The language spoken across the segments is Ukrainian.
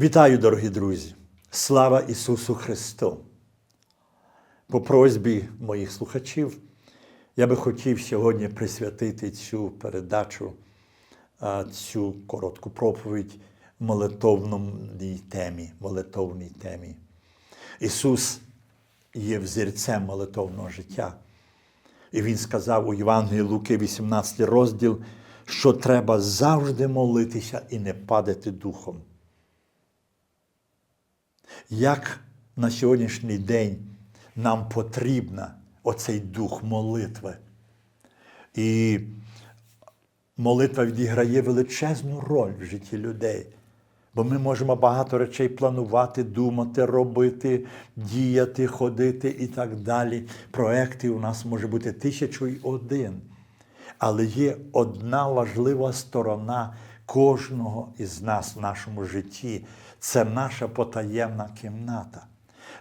Вітаю, дорогі друзі! Слава Ісусу Христу! По просьбі моїх слухачів я би хотів сьогодні присвятити цю передачу, цю коротку проповідь молитовній темі. Молитовній темі. Ісус є взірцем молитовного життя. І Він сказав у Євангелії Луки, 18 розділ, що треба завжди молитися і не падати духом. Як на сьогоднішній день нам потрібна оцей дух молитви. І молитва відіграє величезну роль в житті людей. Бо ми можемо багато речей планувати, думати, робити, діяти, ходити і так далі. Проекти у нас може бути тисячу і один. Але є одна важлива сторона кожного із нас в нашому житті. Це наша потаємна кімната.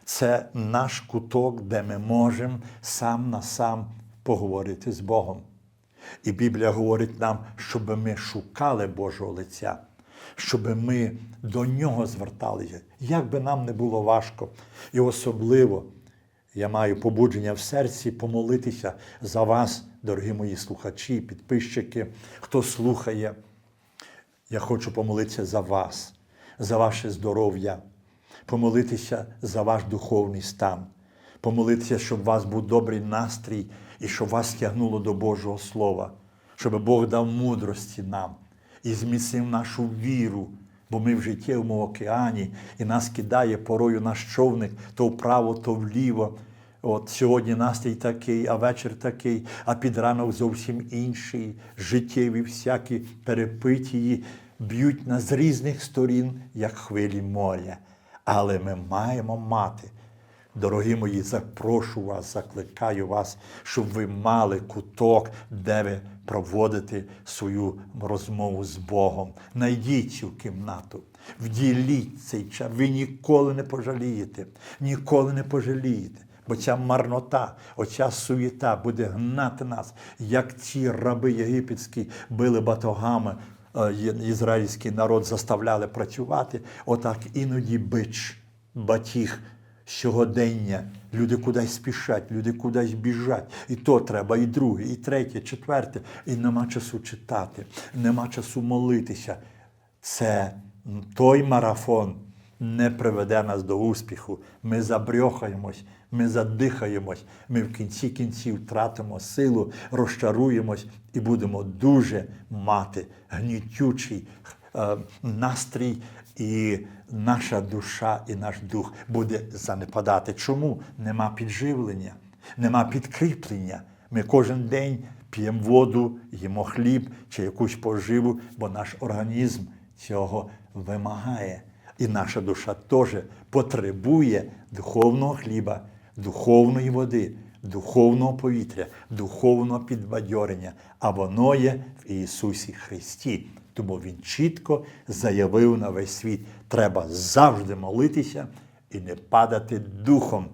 Це наш куток, де ми можемо сам на сам поговорити з Богом. І Біблія говорить нам, щоб ми шукали Божого лиця, щоб ми до нього зверталися, як би нам не було важко. І особливо я маю побудження в серці помолитися за вас, дорогі мої слухачі, підписчики, хто слухає. Я хочу помолитися за вас, за ваше здоров'я, помолитися за ваш духовний стан, помолитися, щоб у вас був добрий настрій і щоб вас тягнуло до Божого Слова, щоб Бог дав мудрості нам і зміцнив нашу віру, бо ми в життєвому океані і нас кидає порою наш човник то вправо, то вліво. От сьогодні настрій такий, а вечір такий, а під ранок зовсім інший, життєві всякі перепитії б'ють нас з різних сторін, як хвилі моря. Але ми маємо мати. Дорогі мої, запрошу вас, закликаю вас, щоб ви мали куток, де ви проводите свою розмову з Богом. Найдіть цю кімнату, вділіть цей час. Ви ніколи не пожалієте, ніколи не пожалієте. Бо ця марнота, оця суєта буде гнати нас, як ці раби єгипетські били батогами, е, ізраїльський народ заставляли працювати. Отак іноді бич, батіг сьогодення. Люди кудись спішать, люди кудись біжать. І то треба, і друге, і третє, і четверте. І нема часу читати, нема часу молитися. Це той марафон не приведе нас до успіху. Ми забрьохаємось, ми задихаємось, ми в кінці кінців втратимо силу, розчаруємось і будемо дуже мати гнітючий е, настрій, і наша душа і наш дух буде занепадати. Чому? Нема підживлення, нема підкріплення. Ми кожен день п'ємо воду, їмо хліб чи якусь поживу, бо наш організм цього вимагає. І наша душа теж потребує духовного хліба, духовної води, духовного повітря, духовного підбадьорення, а воно є в Ісусі Христі. Тому Він чітко заявив на весь світ, треба завжди молитися і не падати духом.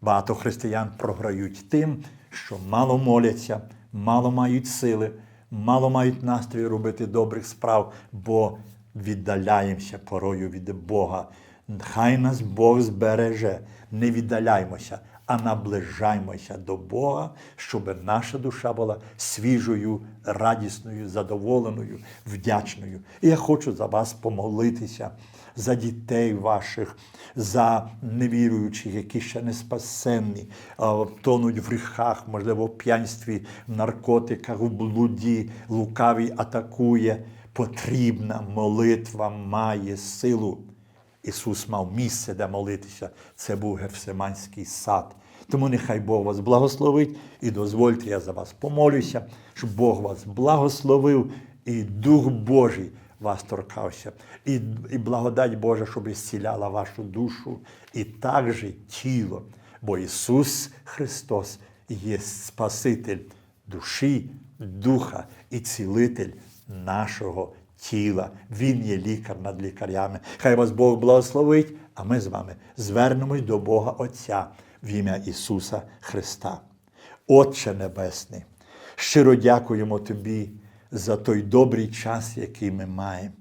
Багато християн програють тим, що мало моляться, мало мають сили, мало мають настрій робити добрих справ, бо віддаляємося порою від Бога. Хай нас Бог збереже, не віддаляймося, а наближаймося до Бога, щоб наша душа була свіжою, радісною, задоволеною, вдячною. І я хочу за вас помолитися, за дітей ваших, за невіруючих, які ще не спасенні, тонуть в гріхах, можливо, в п'янстві, в наркотиках, в блуді, лукавий атакує. Потрібна молитва має силу. Ісус мав місце, де молитися. Це був Гефсиманський сад. Тому нехай Бог вас благословить і дозвольте, я за вас помолюся, щоб Бог вас благословив і Дух Божий вас торкався. І і благодать Божа, щоб зціляла вашу душу і також тіло. Бо Ісус Христос є Спаситель душі, духа і цілитель нашого тіла. Він є лікар над лікарями. Хай вас Бог благословить, а ми з вами звернемось до Бога Отця в ім'я Ісуса Христа. Отче Небесний, щиро дякуємо Тобі за той добрий час, який ми маємо.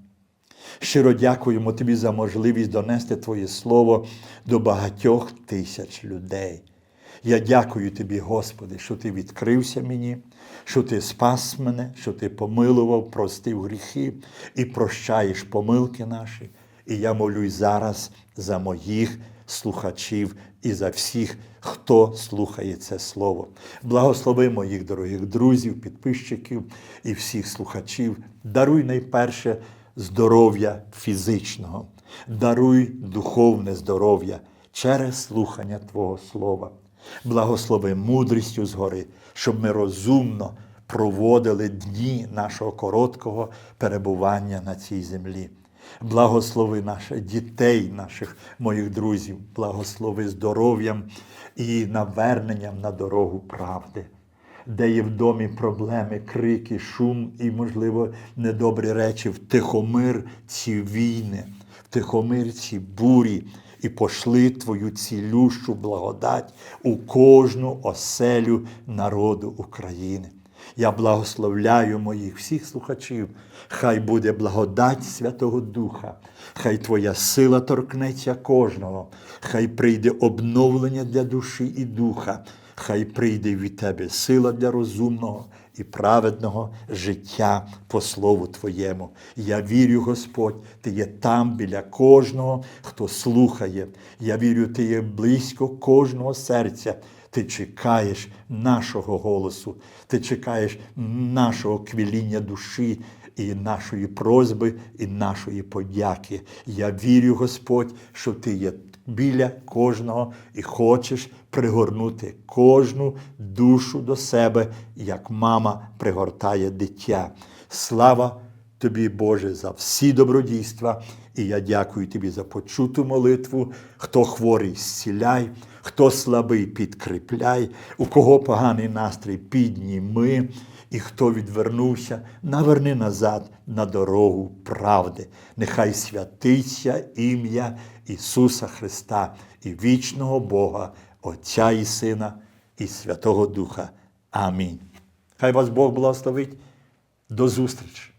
Щиро дякуємо Тобі за можливість донести Твоє Слово до багатьох тисяч людей. Я дякую Тобі, Господи, що Ти відкрився мені, що Ти спас мене, що Ти помилував, простив гріхи і прощаєш помилки наші. І я молюсь зараз за моїх слухачів і за всіх, хто слухає це слово. Благослови моїх дорогих друзів, підписчиків і всіх слухачів. Даруй найперше здоров'я фізичного, даруй духовне здоров'я через слухання Твого Слова. Благослови мудрістю згори, щоб ми розумно проводили дні нашого короткого перебування на цій землі. Благослови наших дітей, наших моїх друзів, благослови здоров'ям і наверненням на дорогу правди, де є в домі проблеми, крики, шум і, можливо, недобрі речі, втихомир ці війни, втихомир ці бурі, і пошли Твою цілющу благодать у кожну оселю народу України. Я благословляю моїх всіх слухачів. Хай буде благодать Святого Духа, хай Твоя сила торкнеться кожного, хай прийде обновлення для душі і духа, хай прийде від Тебе сила для розумного і праведного життя по слову Твоєму. Я вірю, Господь, Ти є там біля кожного, хто слухає. Я вірю, Ти є близько кожного серця. Ти чекаєш нашого голосу, ти чекаєш нашого квіління душі і нашої просьби, і нашої подяки. Я вірю, Господь, що Ти є біля кожного і хочеш пригорнути кожну душу до себе, як мама пригортає дитя. Слава Тобі, Боже, за всі добродійства. І я дякую Тобі за почуту молитву. Хто хворий, зціляй, хто слабий, підкріпляй, у кого поганий настрій, підніми, і хто відвернувся, наверни назад на дорогу правди. Нехай святиться ім'я Ісуса Христа і вічного Бога, Отця і Сина, і Святого Духа. Амінь. Хай вас Бог благословить. До зустрічі!